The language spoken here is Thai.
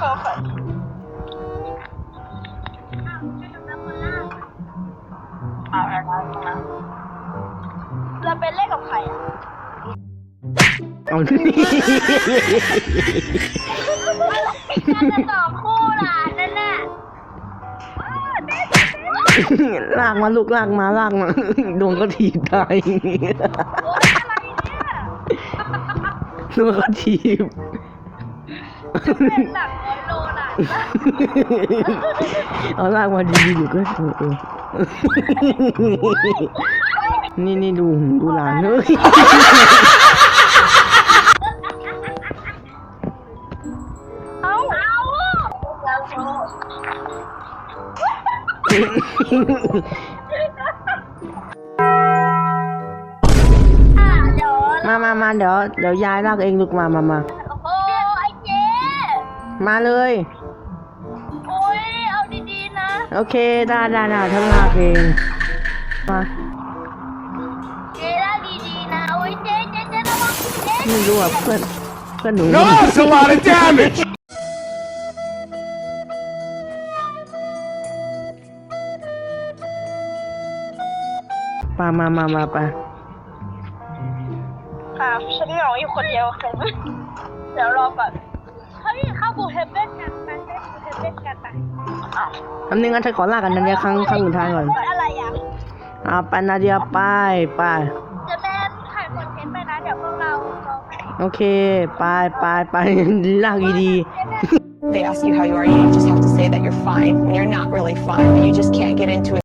ขอฝันเอาอะไรมาเราเป็นเล่นกับใครอะเอาที่นี่น่าจะต่อคู่ล่ะนั่นน่ะลากมาลูกลากมาลากมาโดนก็ถีบตายโอ้ยอะไรเนี่ยโดนก็ถีบ เป็นหนักร้อยโลน่ะเอาลากมาดีๆอยู่ก็เออเออนี่นี่ดูดูหลานเฮ้ยเอาเอาอะเดี๋ยวมามามาเดี๋ยวเดี๋ยวยายลากเองลูกมามามาโอ้ไอ้เจ๊ มาเลย โอ้ยเอาดีๆนะ โอเคได้ได้ได้ทั้งลากเองมาเจ๊ได้ดีๆนะโอ้ยเจ๊เจ๊เจ๊ระวังเจ๊ไม่รู้อะเพื่อนเพื่อนหนู No, it's a lot of damage. ปามามามาไปค่ะฉันเหงาอยู่คนเดียวค่ะเดี๋ยวรอก่อน เล่นบูเฮเบนกันไปอ้าวอันนึงงั้นฉันขอลากกันนาเดียครั้งครั้งสุดท้ายก่อนอะไรอะอ่าไปนาเดียไปไปจะแม่ถ่ายคอนเทนต์ไปนะเดี๋ยวพวกเรารอไปโอเคไปไปไปลากดี They ask you how you are, you just have to say that you're fine when you're not really fine, but you just can't get into it.